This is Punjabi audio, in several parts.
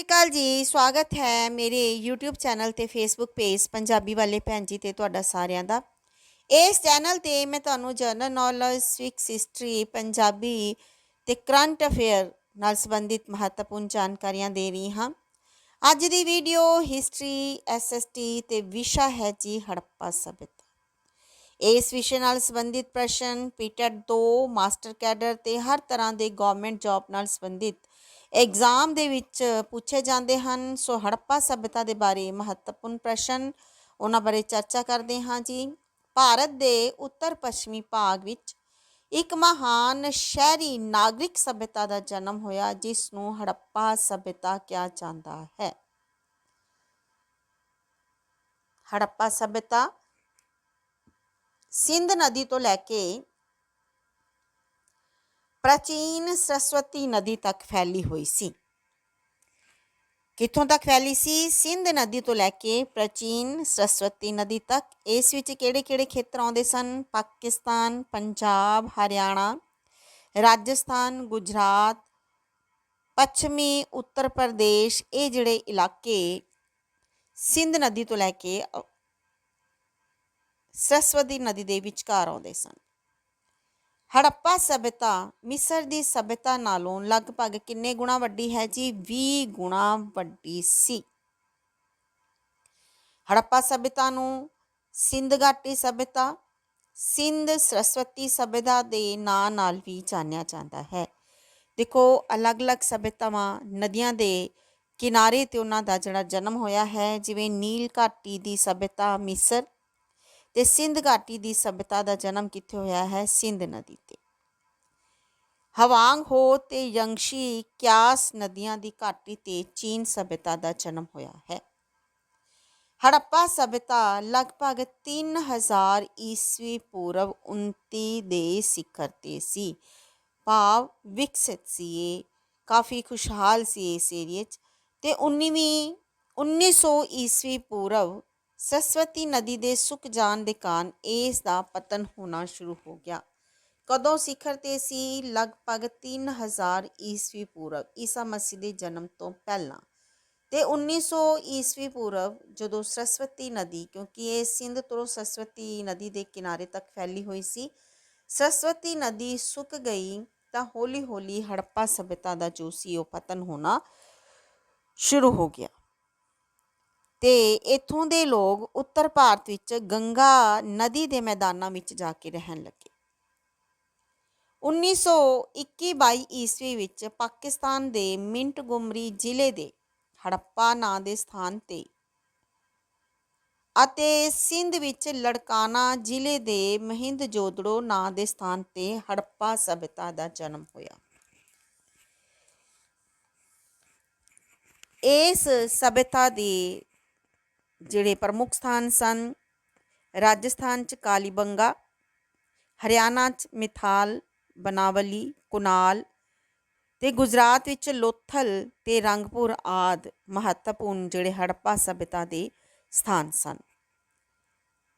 ਸ਼੍ਰੀ ਅਕਾਲ ਜੀ, ਸਵਾਗਤ ਹੈ ਮੇਰੇ YouTube ਚੈਨਲ ਤੇ Facebook ਪੇਜ ਪੰਜਾਬੀ ਵਾਲੇ ਭੈਣ ਜੀ ਤੇ ਤੁਹਾਡਾ ਸਾਰਿਆਂ ਦਾ। ਇਸ ਚੈਨਲ ਤੇ ਮੈਂ ਤੁਹਾਨੂੰ general knowledge civics history Punjabi ਤੇ ਕਰੰਟ ਅਫੇਅਰ ਨਾਲ ਸੰਬੰਧਿਤ ਮਹੱਤਵਪੂਰਨ ਜਾਣਕਾਰੀਆਂ ਦੇ ਰਹੀ ਹਾਂ। ਅੱਜ ਦੀ ਵੀਡੀਓ ਹਿਸਟਰੀ ਐਸਐਸਟੀ ਤੇ ਵਿਸ਼ਾ ਹੈ ਜੀ ਹੜੱਪਾ ਸਭਿਅਤਾ ਇਸ ਵਿਸ਼ੇ ਨਾਲ ਸੰਬੰਧਿਤ ਪ੍ਰਸ਼ਨ ਪੀਟੈਟ 2 ਮਾਸਟਰ ਕੈਡਰ ਤੇ ਹਰ ਤਰ੍ਹਾਂ ਦੇ ਗਵਰਨਮੈਂਟ ਜੌਬ ਨਾਲ ਸੰਬੰਧਿਤ ਐਗਜ਼ਾਮ ਦੇ ਵਿੱਚ ਪੁੱਛੇ ਜਾਂਦੇ ਹਨ, ਸੋ ਹੜੱਪਾ ਸਭਿਅਤਾ ਦੇ ਬਾਰੇ ਮਹੱਤਵਪੂਰਨ ਪ੍ਰਸ਼ਨ ਉਹਨਾਂ ਬਾਰੇ ਚਰਚਾ ਕਰਦੇ ਹਾਂ ਜੀ। ਭਾਰਤ ਦੇ ਉੱਤਰ ਪੱਛਮੀ ਭਾਗ ਵਿੱਚ ਇੱਕ ਮਹਾਨ ਸ਼ਹਿਰੀ ਨਾਗਰਿਕ ਸਭਿਅਤਾ ਦਾ ਜਨਮ ਹੋਇਆ, ਜਿਸ ਨੂੰ ਹੜੱਪਾ ਸਭਿਅਤਾ ਕਿਹਾ ਜਾਂਦਾ ਹੈ। ਹੜੱਪਾ ਸਭਿਅਤਾ ਸਿੰਧ ਨਦੀ ਤੋਂ ਲੈ ਕੇ ਪ੍ਰਾਚੀਨ ਸਰਸਵਤੀ ਨਦੀ ਤੱਕ ਫੈਲੀ ਹੋਈ ਸੀ। ਕਿੱਥੋਂ ਤੱਕ ਫੈਲੀ ਸੀ? ਸਿੰਧ ਨਦੀ ਤੋਂ ਲੈ ਕੇ ਪ੍ਰਾਚੀਨ ਸਰਸਵਤੀ ਨਦੀ ਤੱਕ। ਇਸ ਵਿੱਚ ਕਿਹੜੇ-ਕਿਹੜੇ ਖੇਤਰ ਆਉਂਦੇ ਸਨ? ਪਾਕਿਸਤਾਨ, ਪੰਜਾਬ, ਹਰਿਆਣਾ, ਰਾਜਸਥਾਨ, ਗੁਜਰਾਤ, ਪੱਛਮੀ, ਉੱਤਰ ਪ੍ਰਦੇਸ਼, ਇਹ ਜਿਹੜੇ ਇਲਾਕੇ ਸਿੰਧ ਨਦੀ ਤੋਂ ਲੈ ਕੇ ਸਰਸਵਤੀ ਨਦੀ ਦੇ ਵਿਚਕਾਰ ਆਉਂਦੇ ਸਨ। ਹੜੱਪਾ ਸਭਿਅਤਾ ਮਿਸਰ ਦੀ ਸਭਿਅਤਾ ਨਾਲੋਂ ਲਗਭਗ ਕਿੰਨੇ ਗੁਣਾ ਵੱਡੀ ਹੈ ਜੀ? 20 ਗੁਣਾ ਵੱਡੀ ਸੀ। ਹੜੱਪਾ ਸਭਿਅਤਾ ਨੂੰ ਸਿੰਧ ਘਾਟੀ ਸਭਿਅਤਾ, ਸਿੰਧ ਸਰਸਵਤੀ ਸਭਿਅਤਾ ਦੇ ਨਾਂ ਨਾਲ ਵੀ ਜਾਣਿਆ ਜਾਂਦਾ ਹੈ। ਦੇਖੋ, ਅਲੱਗ-ਅਲੱਗ ਸਭਿਅਤਾਵਾਂ ਨਦੀਆਂ ਦੇ ਕਿਨਾਰੇ ਤੇ ਉਹਨਾਂ ਦਾ ਜਿਹੜਾ ਜਨਮ ਹੋਇਆ ਹੈ, ਜਿਵੇਂ ਨੀਲ ਘਾਟੀ ਦੀ ਸਭਿਅਤਾ ਮਿਸਰ ਤੇ ਸਿੰਧ ਘਾਟੀ ਦੀ ਸਭਿਅਤਾ ਦਾ ਜਨਮ ਕਿੱਥੇ ਹੋਇਆ ਹੈ? ਸਿੰਧ ਨਦੀ ਤੇ। ਹਵਾਂਗ ਹੋ ਤੇ ਯੰਗਸ਼ੀ ਕਿਆਸ ਨਦੀਆਂ ਦੀ ਘਾਟੀ ਤੇ ਚੀਨ ਸਭਿਅਤਾ ਦਾ ਜਨਮ ਹੋਇਆ ਹੈ। ਹੜੱਪਾ ਸਭਿਅਤਾ ਲਗਭਗ 3000 ਈਸਵੀ ਪੂਰਬ 29 ਦੇ ਸਿਖਰ ਤੇ ਸੀ। ਭਾਵ ਵਿਕਸਿਤ ਸੀ ਇਹ, ਕਾਫੀ ਖੁਸ਼ਹਾਲ ਸੀ ਇਸ ਏਰੀਏ 'ਚ ਤੇ 19ਵੀਂ 1900 ਈਸਵੀ ਪੂਰਬ ਸਰਸਵਤੀ ਨਦੀ ਦੇ ਸੁੱਕ ਜਾਣ ਦੇ ਕਾਰਨ ਇਸ ਦਾ ਪਤਨ ਹੋਣਾ ਸ਼ੁਰੂ ਹੋ ਗਿਆ। ਕਦੋਂ ਸਿਖਰ ਤੇ ਸੀ? ਲਗਭਗ 3000 ਈਸਵੀ ਪੂਰਵ, ਈਸਾ ਮਸੀਹ ਦੇ ਜਨਮ ਤੋਂ ਪਹਿਲਾਂ। ਤੇ 1900 ਈਸਵੀ ਪੂਰਵ ਜਦੋਂ ਸਰਸਵਤੀ ਨਦੀ, ਕਿਉਂਕਿ ਇਹ ਸਿੰਧ ਤੋਂ ਸਰਸਵਤੀ ਨਦੀ ਦੇ ਕਿਨਾਰੇ ਤੱਕ ਫੈਲੀ ਹੋਈ ਸੀ, ਸਰਸਵਤੀ ਨਦੀ ਸੁੱਕ ਗਈ ਤਾਂ ਹੌਲੀ-ਹੌਲੀ ਹੜੱਪਾ ਸਭਿਅਤਾ ਦਾ ਜੋ ਸੀ ਉਹ ਪਤਨ ਹੋਣਾ ਸ਼ੁਰੂ ਹੋ ਗਿਆ। ਤੇ ਇੱਥੋਂ ਦੇ ਲੋਕ ਉੱਤਰ ਭਾਰਤ ਵਿੱਚ ਗੰਗਾ ਨਦੀ ਦੇ ਮੈਦਾਨਾਂ ਵਿੱਚ ਜਾ ਕੇ ਰਹਿਣ ਲੱਗੇ। 1921-22 ਈਸਵੀ ਵਿੱਚ ਪਾਕਿਸਤਾਨ ਦੇ ਮਿੰਟ ਗੁਮਰੀ ਜ਼ਿਲ੍ਹੇ ਦੇ ਹੜੱਪਾ ਨਾਂ ਦੇ ਸਥਾਨ ਤੇ ਅਤੇ ਸਿੰਧ ਵਿੱਚ ਲੜਕਾਨਾ ਜ਼ਿਲ੍ਹੇ ਦੇ ਮਹਿੰਦ ਜੋਦੜੋ ਨਾਂ ਦੇ ਸਥਾਨ ਤੇ ਹੜੱਪਾ ਸਭਿਅਤਾ ਦਾ ਜਨਮ ਹੋਇਆ। ਇਸ ਸਭਿਅਤਾ ਦੇ ਜਿਹੜੇ ਪ੍ਰਮੁੱਖ ਸਥਾਨ ਸਨ, ਰਾਜਸਥਾਨ ਚ ਕਾਲੀਬੰਗਾ, ਹਰਿਆਣਾ ਚ ਮਿਥਾਲ, ਬਨਾਵਲੀ, ਕੁਨਾਲ ਤੇ ਗੁਜਰਾਤ ਵਿੱਚ ਲੋਥਲ ਤੇ ਰੰਗਪੁਰ ਆਦ ਮਹੱਤਵਪੂਰਨ ਜਿਹੜੇ ਹੜੱਪਾ ਸਭਿਅਤਾ ਦੇ ਸਥਾਨ ਸਨ।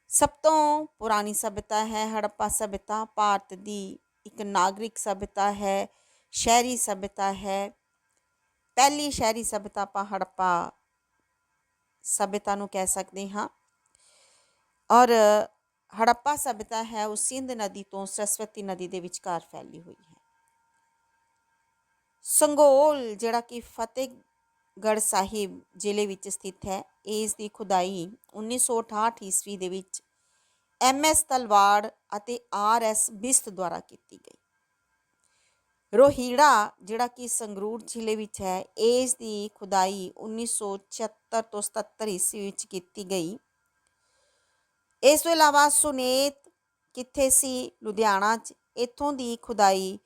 ਸਭ ਤੋਂ ਪੁਰਾਣੀ ਸਭਿਅਤਾ ਹੈ ਹੜੱਪਾ ਸਭਿਅਤਾ, ਭਾਰਤ ਦੀ ਇੱਕ ਨਾਗਰਿਕ ਸਭਿਅਤਾ ਹੈ, ਸ਼ਹਿਰੀ ਸਭਿਅਤਾ ਹੈ। ਪਹਿਲੀ ਸ਼ਹਿਰੀ ਸਭਿਅਤਾ ਆਪਾਂ ਹੜੱਪਾ ਸਭਿਅਤਾ ਨੂੰ ਕਹਿ ਸਕਦੇ ਹਾਂ। ਔਰ ਹੜੱਪਾ ਸਭਿਅਤਾ ਹੈ, ਉਹ ਸਿੰਧ ਨਦੀ ਤੋਂ ਸਰਸਵਤੀ ਨਦੀ ਦੇ ਵਿਚਕਾਰ ਫੈਲੀ ਹੋਈ ਹੈ। ਸੰਗੋਲ, ਜਿਹੜਾ ਕਿ ਫਤਿਹਗੜ੍ਹ ਸਾਹਿਬ ਜ਼ਿਲ੍ਹੇ ਵਿੱਚ ਸਥਿਤ ਹੈ, ਇਸ ਦੀ ਖੁਦਾਈ 1968 ਈਸਵੀ ਦੇ ਵਿੱਚ ਐਮ ਐਸ ਤਲਵਾੜ ਅਤੇ ਆਰ ਐਸ ਬਿਸਤ ਦੁਆਰਾ ਕੀਤੀ ਗਈ। ਰੋਹੀੜਾ, ਜਿਹੜਾ ਕਿ ਸੰਗਰੂਰ ਜ਼ਿਲ੍ਹੇ ਵਿੱਚ ਹੈ, ਇਸ ਦੀ ਖੁਦਾਈ 1976 ਤੋਂ 77 ਈਸਵੀ ਵਿੱਚ ਕੀਤੀ ਗਈ। ਇਸ ਤੋਂ ਇਲਾਵਾ ਸੁਨੇਤ ਕਿੱਥੇ ਸੀ? ਲੁਧਿਆਣਾ 'ਚ। ਇੱਥੋਂ ਦੀ ਖੁਦਾਈ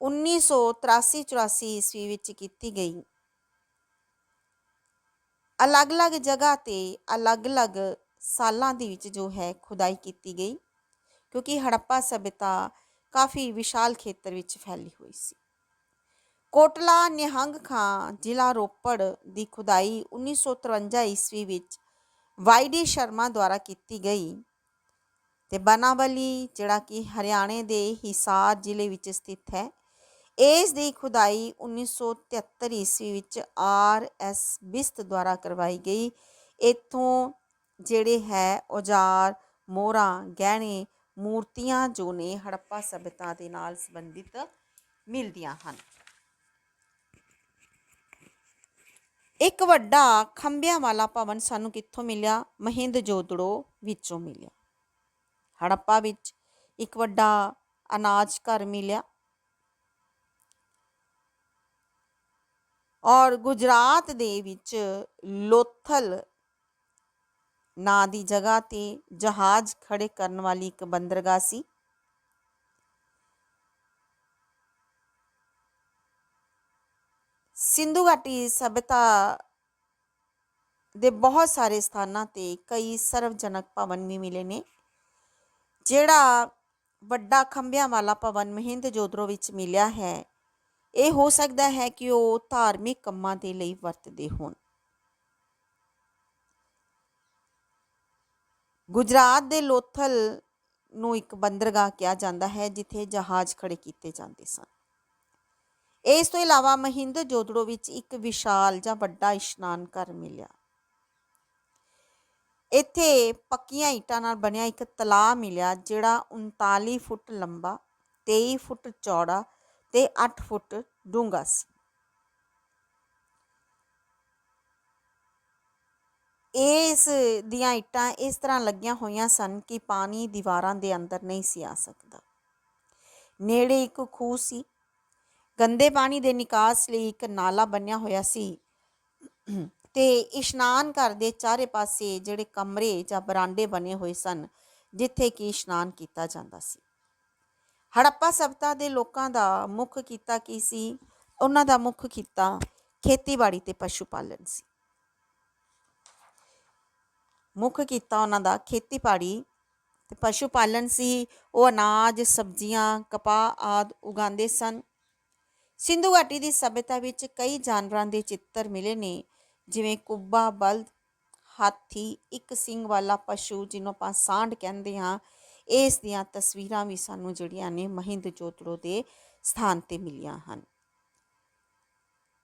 1983 84 ਈਸਵੀ ਵਿੱਚ ਕੀਤੀ ਗਈ। ਅਲੱਗ-ਅਲੱਗ ਜਗ੍ਹਾ ਤੇ ਅਲੱਗ-ਅਲੱਗ ਸਾਲਾਂ ਦੇ ਵਿੱਚ ਜੋ ਹੈ, ਖੁਦਾਈ ਕੀਤੀ ਗਈ। ਕਿਉਂਕਿ ਹੜੱਪਾ ਸਭਿਅਤਾ ਕਾਫੀ ਵਿਸ਼ਾਲ ਖੇਤਰ ਵਿੱਚ ਫੈਲੀ ਹੋਈ ਸੀ। ਕੋਟਲਾ ਨਿਹੰਗ ਖਾਂ ਜ਼ਿਲ੍ਹਾ ਰੋਪੜ ਦੀ ਖੁਦਾਈ 1953 ਈਸਵੀ ਵਿੱਚ ਵਾਈਡੀ ਸ਼ਰਮਾ ਦੁਆਰਾ ਕੀਤੀ ਗਈ ਤੇ ਬਨਾਵਲੀ, ਜਿਹੜਾ ਕਿ ਹਰਿਆਣੇ ਦੇ ਹਿਸਾਰ ਜ਼ਿਲ੍ਹੇ ਵਿੱਚ ਸਥਿਤ ਹੈ, ਇਸ ਦੀ ਖੁਦਾਈ 1973 ਈਸਵੀ ਵਿੱਚ ਆਰ ਐਸ ਬਿਸਤ ਦੁਆਰਾ ਕਰਵਾਈ ਗਈ। ਇੱਥੋਂ ਜਿਹੜੇ ਹੈ ਔਜ਼ਾਰ, ਮੋਹਰਾਂ, ਗਹਿਣੇ ਮੂਰਤੀਆਂ ਜੋ ਨੇ ਹੜੱਪਾ ਸਭਿਅਤਾ ਦੇ ਨਾਲ ਸੰਬੰਧਿਤ ਮਿਲਦੀਆਂ ਹਨ। ਇੱਕ ਵੱਡਾ ਖੰਭਿਆਂ ਵਾਲਾ ਭਵਨ ਸਾਨੂੰ ਕਿੱਥੋਂ ਮਿਲਿਆ? ਮਹਿੰਦ ਜੋਦੜੋ ਵਿੱਚੋਂ ਮਿਲਿਆ। ਹੜੱਪਾ ਵਿੱਚ ਇੱਕ ਵੱਡਾ ਅਨਾਜ ਘਰ ਮਿਲਿਆ। ਔਰ ਗੁਜਰਾਤ ਦੇ ਵਿੱਚ ਲੋਥਲ ਨਾਂ ਦੀ ਜਗ੍ਹਾ ਤੇ ਜਹਾਜ਼ ਖੜੇ ਕਰਨ ਵਾਲੀ ਇੱਕ ਬੰਦਰਗਾਹ ਸੀ। ਸਿੰਧੂ ਘਾਟੀ ਸਭਿਅਤਾ ਦੇ ਬਹੁਤ ਸਾਰੇ ਸਥਾਨਾਂ ਤੇ ਕਈ ਸਰਵਜਨਕ ਭਵਨ ਵੀ ਮਿਲੇ ਨੇ, ਜਿਹੜਾ ਵੱਡਾ ਖੰਭਿਆਂ ਵਾਲਾ ਭਵਨ ਮਹਿੰਦ ਜੋਧਰੋ ਵਿੱਚ ਮਿਲਿਆ ਹੈ। ਇਹ ਹੋ ਸਕਦਾ ਹੈ ਕਿ ਉਹ ਧਾਰਮਿਕ ਕੰਮਾਂ ਦੇ ਲਈ ਵਰਤਦੇ ਹੋਣ। ਗੁਜਰਾਤ ਦੇ ਲੋਥਲ ਨੂੰ ਇੱਕ ਬੰਦਰਗਾਹ ਕਿਹਾ ਜਾਂਦਾ ਹੈ, ਜਿੱਥੇ ਜਹਾਜ਼ ਖੜੇ ਕੀਤੇ ਜਾਂਦੇ ਸਨ। ਇਸ ਤੋਂ ਇਲਾਵਾ ਮਹਿੰਦ ਜੋਧੜੋ ਵਿੱਚ ਇੱਕ ਵਿਸ਼ਾਲ ਜਾਂ ਵੱਡਾ ਇਸ਼ਨਾਨ ਘਰ ਮਿਲਿਆ। ਇੱਥੇ ਪੱਕੀਆਂ ਇੱਟਾਂ ਨਾਲ ਬਣਿਆ ਇੱਕ ਤਲਾਅ ਮਿਲਿਆ, ਜਿਹੜਾ 39 ਫੁੱਟ ਲੰਬਾ 23 ਫੁੱਟ ਚੌੜਾ ਤੇ 8 ਫੁੱਟ ਡੂੰਘਾ ਸੀ। ਇਸ ਦੀਆਂ ਇੱਟਾਂ ਇਸ ਤਰ੍ਹਾਂ ਲੱਗੀਆਂ ਹੋਈਆਂ ਸਨ ਕਿ ਪਾਣੀ ਦੀਵਾਰਾਂ ਦੇ ਅੰਦਰ ਨਹੀਂ ਸੀ ਆ ਸਕਦਾ। ਨੇੜੇ ਇੱਕ ਖੂਹ ਸੀ। ਗੰਦੇ ਪਾਣੀ ਦੇ ਨਿਕਾਸ ਲਈ ਇੱਕ ਨਾਲਾ ਬਣਿਆ ਹੋਇਆ ਸੀ ਤੇ ਇਸ਼ਨਾਨ ਘਰ ਦੇ ਚਾਰੇ ਪਾਸੇ ਜਿਹੜੇ ਕਮਰੇ ਜਾਂ ਬਰਾਂਡੇ ਬਣੇ ਹੋਏ ਸਨ, ਜਿੱਥੇ ਕਿ ਇਸ਼ਨਾਨ ਕੀਤਾ ਜਾਂਦਾ ਸੀ। ਹੜੱਪਾ ਸਭਤਾ ਦੇ ਲੋਕਾਂ ਦਾ ਮੁੱਖ ਕਿੱਤਾ ਕੀ ਸੀ? ਉਹਨਾਂ ਦਾ ਮੁੱਖ ਕਿੱਤਾ ਖੇਤੀਬਾੜੀ ਤੇ ਪਸ਼ੂ ਪਾਲਣ ਸੀ। ਮੁੱਖ ਕੀਤਾ ਉਹਨਾਂ ਦਾ ਖੇਤੀਬਾੜੀ ਤੇ ਪਸ਼ੂ ਪਾਲਣ ਸੀ। ਉਹ ਅਨਾਜ, ਸਬਜ਼ੀਆਂ, ਕਪਾਹ ਆਦ ਉਗਾਉਂਦੇ ਸਨ। ਸਿੰਧੂ ਘਾਟੀ ਦੀ ਸਭਿਅਤਾ ਵਿੱਚ ਕਈ ਜਾਨਵਰਾਂ ਦੇ ਚਿੱਤਰ ਮਿਲੇ ਨੇ, ਜਿਵੇਂ ਕੁੱਬਾ, ਬਲਦ, ਹਾਥੀ, ਇੱਕ ਸਿੰਘ ਵਾਲਾ ਪਸ਼ੂ ਜਿਹਨੂੰ ਆਪਾਂ ਸਾਂਢ ਕਹਿੰਦੇ ਹਾਂ। ਇਸ ਦੀਆਂ ਤਸਵੀਰਾਂ ਵੀ ਸਾਨੂੰ ਜਿਹੜੀਆਂ ਨੇ ਮਹਿੰਦ ਜੋਤੜੋ ਦੇ ਸਥਾਨ ਤੇ ਮਿਲੀਆਂ ਹਨ।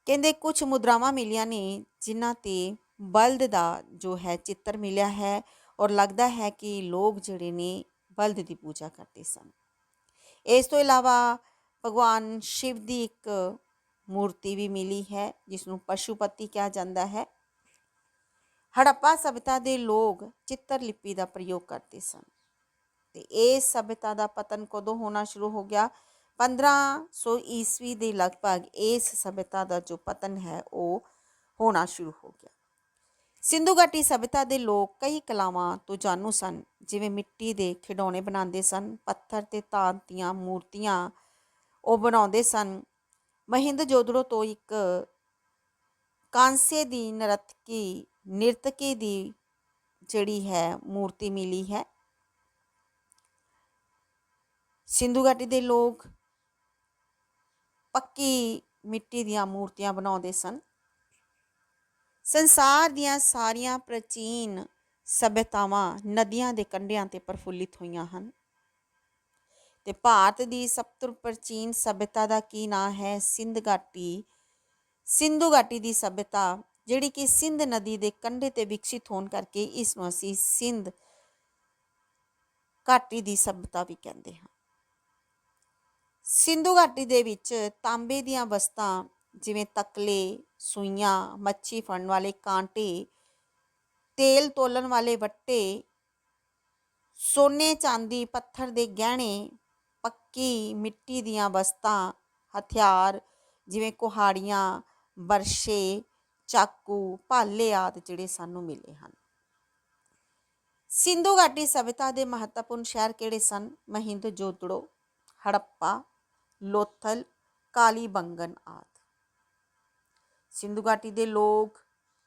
ਕਹਿੰਦੇ ਕੁਝ ਮੁਦਰਾਵਾਂ ਮਿਲੀਆਂ ਨੇ, ਜਿਨ੍ਹਾਂ ਤੇ ਬਲਦ ਦਾ ਜੋ ਹੈ ਚਿੱਤਰ ਮਿਲਿਆ ਹੈ ਔਰ ਲੱਗਦਾ ਹੈ ਕਿ ਲੋਕ ਜਿਹੜੇ ਨੇ ਬਲਦ ਦੀ ਪੂਜਾ ਕਰਦੇ ਸਨ। ਇਸ ਤੋਂ ਇਲਾਵਾ ਭਗਵਾਨ ਸ਼ਿਵ ਦੀ ਇੱਕ ਮੂਰਤੀ ਵੀ ਮਿਲੀ ਹੈ ਜਿਸ ਨੂੰ ਪਸ਼ੂਪਤੀ ਕਿਹਾ ਜਾਂਦਾ ਹੈ। ਹੜੱਪਾ ਸਭਿਅਤਾ ਦੇ ਲੋਕ ਚਿੱਤਰ ਲਿਪੀ ਦਾ ਪ੍ਰਯੋਗ ਕਰਦੇ ਸਨ। ਤੇ ਇਸ ਸਭਿਅਤਾ ਦਾ ਪਤਨ ਕਦੋਂ ਹੋਣਾ ਸ਼ੁਰੂ ਹੋ ਗਿਆ? 1500 ਈਸਵੀ ਦੇ ਲਗਭਗ ਇਸ ਸਭਿਅਤਾ ਦਾ ਜੋ ਪਤਨ ਹੈ, ਉਹ ਹੋਣਾ ਸ਼ੁਰੂ ਹੋ ਗਿਆ। ਸਿੰਧੂ ਘਾਟੀ ਸਭਿਅਤਾ ਦੇ ਲੋਕ ਕਈ ਕਲਾਵਾਂ ਤੋਂ ਜਾਣੂ ਸਨ, ਜਿਵੇਂ ਮਿੱਟੀ ਦੇ ਖਿਡੌਣੇ ਬਣਾਉਂਦੇ ਸਨ, ਪੱਥਰ ਤੇ ਧਾਤ ਦੀਆਂ ਮੂਰਤੀਆਂ ਉਹ ਬਣਾਉਂਦੇ ਸਨ। ਮਹਿੰਦ ਜੋਧੜੋ ਤੋਂ ਇੱਕ ਕਾਂਸੇ ਦੀ ਨਰਤਕੀ, ਨਿਰਤਕੀ ਦੀ ਜਿਹੜੀ ਹੈ, ਮੂਰਤੀ ਮਿਲੀ ਹੈ। ਸਿੰਧੂ ਘਾਟੀ ਦੇ ਲੋਕ ਪੱਕੀ ਮਿੱਟੀ ਦੀਆਂ ਮੂਰਤੀਆਂ ਬਣਾਉਂਦੇ ਸਨ। ਸੰਸਾਰ ਦੀਆਂ ਸਾਰੀਆਂ ਪ੍ਰਾਚੀਨ ਸਭਿਅਤਾਵਾਂ ਨਦੀਆਂ ਦੇ ਕੰਢਿਆਂ ਤੇ ਪ੍ਰਫੁੱਲਿਤ ਹੋਈਆਂ ਹਨ। ਤੇ ਭਾਰਤ ਦੀ ਸਭ ਤੋਂ ਪ੍ਰਾਚੀਨ ਸਭਿਅਤਾ ਦਾ ਕੀ ਨਾਂ ਹੈ? ਸਿੰਧ ਘਾਟੀ। ਸਿੰਧੂ ਘਾਟੀ ਦੀ ਸਭਿਅਤਾ ਜਿਹੜੀ ਕਿ ਸਿੰਧ ਨਦੀ ਦੇ ਕੰਢੇ ਤੇ ਵਿਕਸਿਤ ਹੋਣ ਕਰਕੇ ਇਸ ਨੂੰ ਅਸੀਂ ਸਿੰਧ ਘਾਟੀ ਦੀ ਸਭਿਅਤਾ ਵੀ ਕਹਿੰਦੇ ਹਾਂ। ਸਿੰਧੂ ਘਾਟੀ ਦੇ ਵਿੱਚ ਤਾਂਬੇ ਦੀਆਂ ਵਸਤਾਂ ਜਿਵੇਂ ਤਕਲੇ, ਸੂਈਆਂ, ਮੱਛੀ ਫੜਨ ਵਾਲੇ ਕਾਂਟੇ, ਤੇਲ ਤੋਲਣ ਵਾਲੇ ਵੱਟੇ, ਸੋਨੇ ਚਾਂਦੀ, ਪੱਥਰ ਦੇ ਗਹਿਣੇ, ਪੱਕੀ ਮਿੱਟੀ ਦੀਆਂ ਵਸਤਾਂ, ਹਥਿਆਰ, ਜਿਵੇਂ ਕੁਹਾੜੀਆਂ ਬਰਸ਼ੇ ਚਾਕੂ, ਭਾਲੇ ਆਦਿ ਜਿਹੜੇ ਸਾਨੂੰ ਮਿਲੇ ਹਨ। ਸਿੰਧੂ ਘਾਟੀ ਸਭਿਅਤਾ ਦੇ ਮਹੱਤਵਪੂਰਨ ਸ਼ਹਿਰ ਕਿਹੜੇ ਸਨ? ਮਹਿੰਦ ਜੋਦੜੋ ਹੜੱਪਾ, ਲੋਥਲ ਕਾਲੀ ਬੰਗਨ ਆਦਿ। ਸਿੰਧੂ ਘਾਟੀ ਦੇ ਲੋਕ,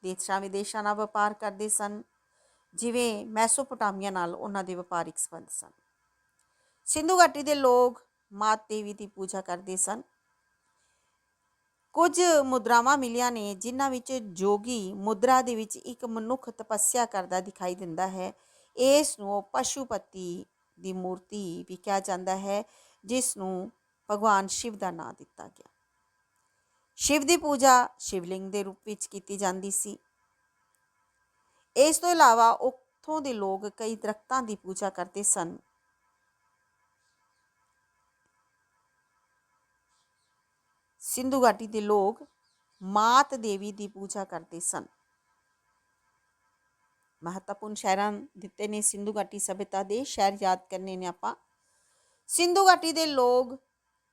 ਦੇਸ਼ਾਂ ਵਿਦੇਸ਼ਾਂ ਨਾਲ ਵਪਾਰ ਕਰਦੇ ਸਨ, ਜਿਵੇਂ ਮੈਸੋਪੋਟਾਮੀਆ ਨਾਲ ਉਹਨਾਂ ਦੇ ਵਪਾਰਿਕ ਸੰਬੰਧ ਸਨ। ਸਿੰਧੂ ਘਾਟੀ ਦੇ ਲੋਕ ਮਾਤ ਦੇਵੀ ਦੀ ਪੂਜਾ ਕਰਦੇ ਸਨ। ਕੁਝ ਮੁਦਰਾਵਾਂ ਮਿਲੀਆਂ ਨੇ, ਜਿਨ੍ਹਾਂ ਵਿੱਚ ਜੋਗੀ ਮੁਦਰਾ ਦੇ ਵਿੱਚ ਇੱਕ ਮਨੁੱਖ ਤਪੱਸਿਆ ਕਰਦਾ ਦਿਖਾਈ ਦਿੰਦਾ ਹੈ। ਇਸ ਨੂੰ ਪਸ਼ੂਪਤੀ ਦੀ ਮੂਰਤੀ ਵੀ ਕਿਹਾ ਜਾਂਦਾ ਹੈ, ਜਿਸ ਨੂੰ ਭਗਵਾਨ ਸ਼ਿਵ ਦਾ ਨਾਂ ਦਿੱਤਾ ਗਿਆ। ਸ਼ਿਵ ਦੀ ਪੂਜਾ ਸ਼ਿਵਲਿੰਗ ਦੇ ਰੂਪ ਵਿੱਚ ਕੀਤੀ ਜਾਂਦੀ ਸੀ। ਇਸ ਤੋਂ ਇਲਾਵਾ ਉੱਥੋਂ ਦੇ ਲੋਕ ਕਈ ਦਰਖਤਾਂ ਦੀ ਪੂਜਾ ਕਰਦੇ ਸਨ। ਸਿੰਧੂ ਘਾਟੀ ਦੇ ਲੋਕ ਮਾਤ ਦੇਵੀ ਦੀ ਪੂਜਾ ਕਰਦੇ ਸਨ। ਮਹੱਤਵਪੂਰਨ ਸ਼ਹਿਰਾਂ ਦਿੱਤੇ ਨੇ ਸਿੰਧੂ ਘਾਟੀ ਸਭਿਅਤਾ ਦੇ ਸ਼ਹਿਰ ਯਾਦ ਕਰਨੇ ਨੇ ਆਪਾਂ। ਸਿੰਧੂ ਘਾਟੀ ਦੇ ਲੋਕ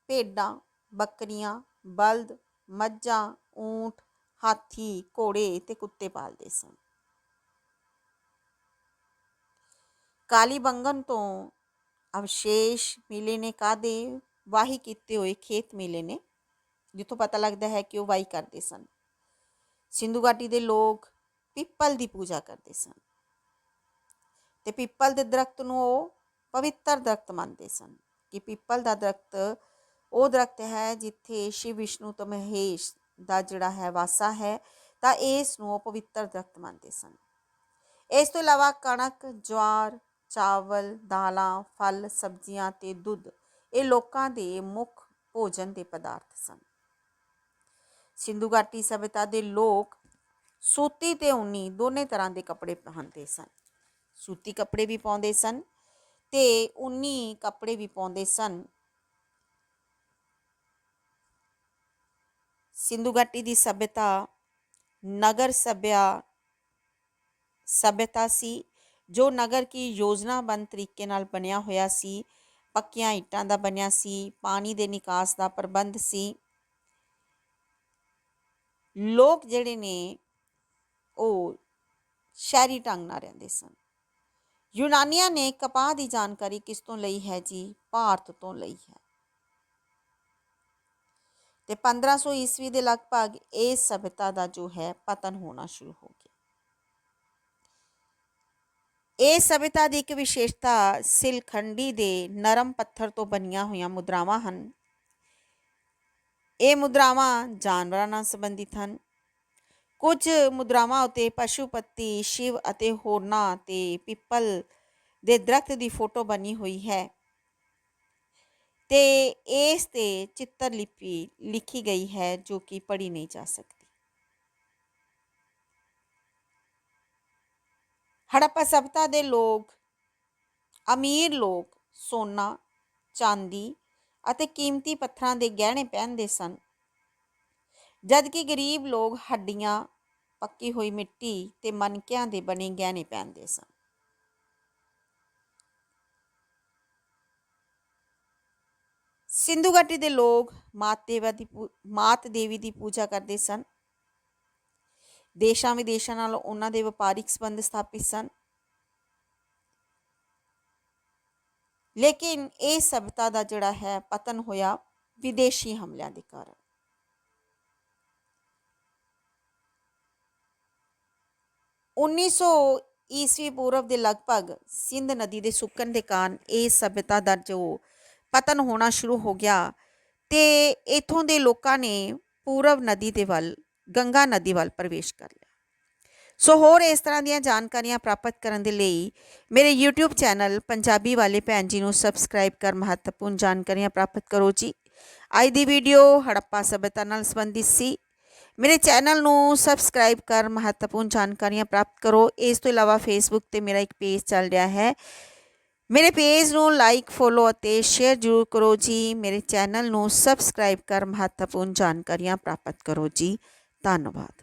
ਭੇਡਾਂ, ਬੱਕਰੀਆਂ, ਬਲਦ ਮੱਝਾਂ, ਊਂਠ, ਹਾਥੀ, ਘੋੜੇ ਤੇ ਕੁੱਤੇ ਪਾਲਦੇ ਸਨ। ਕਾਲੀ ਬੰਗਨ ਤੋਂ ਅਵਸ਼ੇਸ਼ ਮਿਲੇ ਨੇ ਕਾਦੇ ਵਾਹੀ ਕੀਤੇ ਹੋਏ ਖੇਤ ਮਿਲੇ ਨੇ, ਜਿੱਥੋਂ ਪਤਾ ਲੱਗਦਾ ਹੈ ਕਿ ਉਹ ਵਾਹੀ ਕਰਦੇ ਸਨ। ਸਿੰਧੂ ਘਾਟੀ ਦੇ ਲੋਕ ਪਿੱਪਲ ਦੀ ਪੂਜਾ ਕਰਦੇ ਸਨ ਤੇ ਪਿੱਪਲ ਦੇ ਦਰਖਤ ਨੂੰ ਉਹ ਪਵਿੱਤਰ ਦਰਖਤ ਮੰਨਦੇ ਸਨ ਕਿ ਪਿੱਪਲ ਦਾ ਦਰਖਤ ਉਹ ਦਰਖਤ ਹੈ ਜਿੱਥੇ ਸ਼ਿਵ ਵਿਸ਼ਨੂੰ ਤੇ ਮਹੇਸ਼ ਦਾ ਜਿਹੜਾ ਹੈ ਵਾਸਾ ਹੈ, ਤਾਂ ਇਸ ਨੂੰ ਪਵਿੱਤਰ ਦਰਖਤ ਮੰਨਦੇ ਸਨ। ਇਸ ਤੋਂ ਇਲਾਵਾ ਕਣਕ, ਜਵਾਰ, ਚਾਵਲ, ਦਾਲਾਂ, ਫਲ, ਸਬਜ਼ੀਆਂ ਤੇ ਦੁੱਧ, ਇਹ ਲੋਕਾਂ ਦੇ ਮੁੱਖ ਭੋਜਨ ਦੇ ਪਦਾਰਥ ਸਨ। ਸਿੰਧੂ ਘਾਟੀ ਸਭਿਅਤਾ ਦੇ ਲੋਕ ਸੂਤੀ ਤੇ ਉਨੀ ਦੋਨੇ ਤਰ੍ਹਾਂ ਦੇ ਕੱਪੜੇ ਪਹਿਨਦੇ ਸਨ। ਸੂਤੀ ਕੱਪੜੇ ਵੀ ਪਾਉਂਦੇ ਸਨ ਤੇ ਉਨੀ ਕੱਪੜੇ ਵੀ ਪਾਉਂਦੇ ਸਨ ਸਿੰਧੂ ਘਾਟੀ ਦੀ ਸਭਿਅਤਾ ਨਗਰ ਸਭਿਆ ਸਭਿਅਤਾ ਸੀ ਜੋ ਨਗਰ ਕੀ ਯੋਜਨਾਬੰਦ ਤਰੀਕੇ ਨਾਲ ਬਣਿਆ ਹੋਇਆ ਸੀ ਪੱਕੀਆਂ ਇੱਟਾਂ ਦਾ ਬਣਿਆ ਸੀ ਪਾਣੀ ਦੇ ਨਿਕਾਸ ਦਾ ਪ੍ਰਬੰਧ ਸੀ ਲੋਕ ਜਿਹੜੇ ਨੇ ਉਹ ਸ਼ਹਿਰੀ ਢੰਗ ਨਾਲ ਰਹਿੰਦੇ ਸਨ ਯੂਨਾਨੀਆਂ ਨੇ ਕਪਾਹ ਦੀ ਜਾਣਕਾਰੀ ਕਿਸ ਤੋਂ ਲਈ ਹੈ ਜੀ ਭਾਰਤ ਤੋਂ ਲਈ ਹੈ ਤੇ 1500 ਈਸਵੀ ਦੇ ਲਗਭਗ ਇਹ ਸਭਿਅਤਾ ਦਾ ਜੋ ਹੈ ਪਤਨ ਹੋਣਾ ਸ਼ੁਰੂ ਹੋ ਗਿਆ। ਇਹ ਸਭਿਅਤਾ ਦੀ ਇੱਕ ਵਿਸ਼ੇਸ਼ਤਾ ਸਿਲਖੰਡੀ ਦੇ ਨਰਮ ਪੱਥਰ ਤੋਂ ਬਣੀਆਂ ਹੋਈਆਂ ਮੁਦਰਾਵਾਂ ਹਨ। ਇਹ ਮੁਦਰਾਵਾਂ ਜਾਨਵਰਾਂ ਨਾਲ ਸੰਬੰਧਿਤ ਹਨ। ਕੁਝ ਮੁਦਰਾਵਾਂ ਉਤੇ ਪਸ਼ੂਪਤੀ, ਸ਼ਿਵ ਅਤੇ ਹੋਰਨਾਂ ਤੇ ਪਿੱਪਲ ਦੇ ਦਰਖਤ ਦੀ ਫੋਟੋ ਬਣੀ ਹੋਈ ਹੈ। ਤੇ ਇਸ ਤੇ ਚਿੱਤਰ ਲਿਪੀ ਲਿਖੀ ਗਈ ਹੈ ਜੋ ਕਿ ਪੜ੍ਹੀ ਨਹੀਂ ਜਾ ਸਕਦੀ। ਹੜੱਪਾ ਸਭਤਾ ਦੇ ਲੋਕ, ਅਮੀਰ ਲੋਕ ਸੋਨਾ, ਚਾਂਦੀ ਅਤੇ ਕੀਮਤੀ ਪੱਥਰਾਂ ਦੇ ਗਹਿਣੇ ਪਹਿਨਦੇ ਸਨ। ਜਦਕਿ ਗਰੀਬ ਲੋਕ ਹੱਡੀਆਂ ਪੱਕੀ ਹੋਈ ਮਿੱਟੀ ਤੇ ਮਨਕਿਆਂ ਦੇ ਬਣੇ ਗਹਿਣੇ ਪਹਿਨਦੇ ਸਨ। ਸਿੰਧੂ ਘਾਟੀ ਦੇ ਲੋਕ ਮਾਤ ਦੇਵਾ ਦੀ ਪੂ- ਮਾਤ ਦੇਵੀ ਦੀ ਪੂਜਾ ਕਰਦੇ ਸਨ। ਦੇਸ਼ਾਂ ਵਿਦੇਸ਼ਾਂ ਨਾਲ ਉਹਨਾਂ ਦੇ ਵਪਾਰਿਕ ਸੰਬੰਧ ਸਥਾਪਿਤ ਸਨ। ਲੇਕਿਨ ਇਹ ਸਭਤਾ ਦਾ ਜਿਹੜਾ ਹੈ, ਪਤਨ ਹੋਇਆ ਵਿਦੇਸ਼ੀ ਹਮਲਿਆਂ ਦੇ ਕਾਰਨ। ਉੱਨੀ ਸੌ ਈਸਵੀ ਪੂਰਬ ਦੇ ਲਗਭਗ ਸਿੰਧ ਨਦੀ ਦੇ ਸੁੱਕਣ ਦੇ ਕਾਰਨ ਇਹ ਸਭਿਅਤਾ ਦਾ ਜੋ ਪਤਨ ਹੋਣਾ ਸ਼ੁਰੂ ਹੋ ਗਿਆ ਤੇ ਇਥੋਂ ਦੇ ਲੋਕਾਂ ਨੇ ਪੂਰਵ ਨਦੀ ਦੇ ਵੱਲ, ਗੰਗਾ ਨਦੀ ਵੱਲ ਪ੍ਰਵੇਸ਼ ਕਰ ਲਿਆ। ਸੋ ਹੋਰ ਇਸ ਤਰ੍ਹਾਂ ਦੀਆਂ ਜਾਣਕਾਰੀਆਂ ਪ੍ਰਾਪਤ ਕਰਨ ਦੇ ਲਈ ਮੇਰੇ YouTube ਚੈਨਲ ਪੰਜਾਬੀ ਵਾਲੇ ਭੈਣ ਜੀ ਨੂੰ ਸਬਸਕ੍ਰਾਈਬ ਕਰ ਮਹੱਤਵਪੂਰਨ ਜਾਣਕਾਰੀਆਂ ਪ੍ਰਾਪਤ ਕਰੋ ਜੀ। ਅੱਜ ਦੀ ਵੀਡੀਓ ਹੜੱਪਾ ਸਭਿਅਤਾ ਨਾਲ ਸੰਬੰਧਿਤ ਸੀ। ਮੇਰੇ ਚੈਨਲ ਨੂੰ ਸਬਸਕ੍ਰਾਈਬ ਕਰ ਮਹੱਤਵਪੂਰਨ ਜਾਣਕਾਰੀਆਂ ਪ੍ਰਾਪਤ ਕਰੋ। ਇਸ ਤੋਂ ਇਲਾਵਾ ਫੇਸਬੁੱਕ ਤੇ ਮੇਰਾ ਇੱਕ ਪੇਜ ਚੱਲ ਰਿਹਾ ਹੈ। ਮੇਰੇ ਪੇਜ ਨੂੰ ਲਾਈਕ ਫੋਲੋ ਅਤੇ ਸ਼ੇਅਰ ਜ਼ਰੂਰ ਕਰੋ ਜੀ। ਮੇਰੇ ਚੈਨਲ ਨੂੰ ਸਬਸਕ੍ਰਾਈਬ ਕਰ ਮਹੱਤਵਪੂਰਨ ਜਾਣਕਾਰੀਆਂ ਪ੍ਰਾਪਤ ਕਰੋ ਜੀ। ਧੰਨਵਾਦ।